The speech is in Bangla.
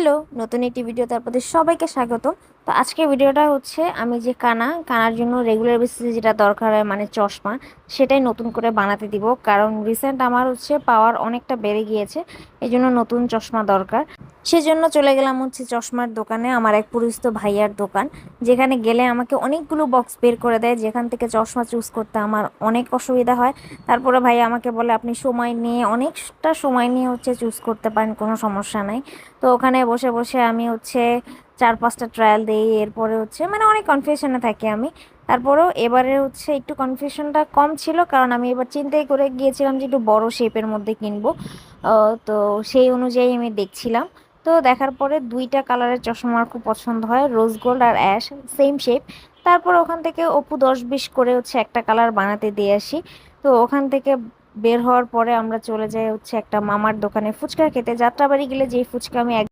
হ্যালো নতুন একটি ভিডিওতে আপনাদের সবাইকে স্বাগত তো আজকের ভিডিওটা হচ্ছে আমি যে কানা, কানার জন্য রেগুলার বেসিসে যেটা দরকার হয় মানে চশমা, সেটাই নতুন করে বানাতে দিব। কারণ রিসেন্ট আমার হচ্ছে পাওয়ার অনেকটা বেড়ে গিয়েছে এই জন্য নতুন চশমা দরকার। সেজন্য চলে গেলাম হচ্ছে চশমার দোকানে আমার এক পরিচিত ভাইয়ার দোকান, যেখানে গেলে আমাকে অনেকগুলো বক্স বের করে দেয়। যেখান থেকে চশমা চুজ করতে আমার অনেক অসুবিধা হয়। তারপরে ভাই আমাকে বলে, আপনি সময় নিয়ে, অনেকটা সময় নিয়ে হচ্ছে চুজ করতে পারেন, কোনো সমস্যা নাই। তো ওখানে বসে বসে আমি হচ্ছে চার পাঁচটা ট্রায়াল দিই, এরপরে হচ্ছে মানে অনেক কনফিউশনে থাকি আমি। তারপরেও এবারে হচ্ছে একটু কনফিউশনটা কম ছিল, কারণ আমি এবার চিন্তাই করে গিয়েছিলাম যে একটু বড় শেপের মধ্যে কিনবো। তো সেই অনুযায়ী আমি দেখছিলাম। তো দেখার পরে দুইটা কালারের চশমা আমার খুব পছন্দ হয় রোজ গোল্ড আর অ্যাশ সেম শেপ তারপর ওখান থেকে অপু দশ বিশ করে হচ্ছে একটা কালার বানাতে দিয়ে আসি। তো ওখান থেকে বের হওয়ার পরে আমরা চলে যাই হচ্ছে একটা মামার দোকানে ফুচকা খেতে। যাত্রাবাড়ি গেলে যেই ফুচকা আমি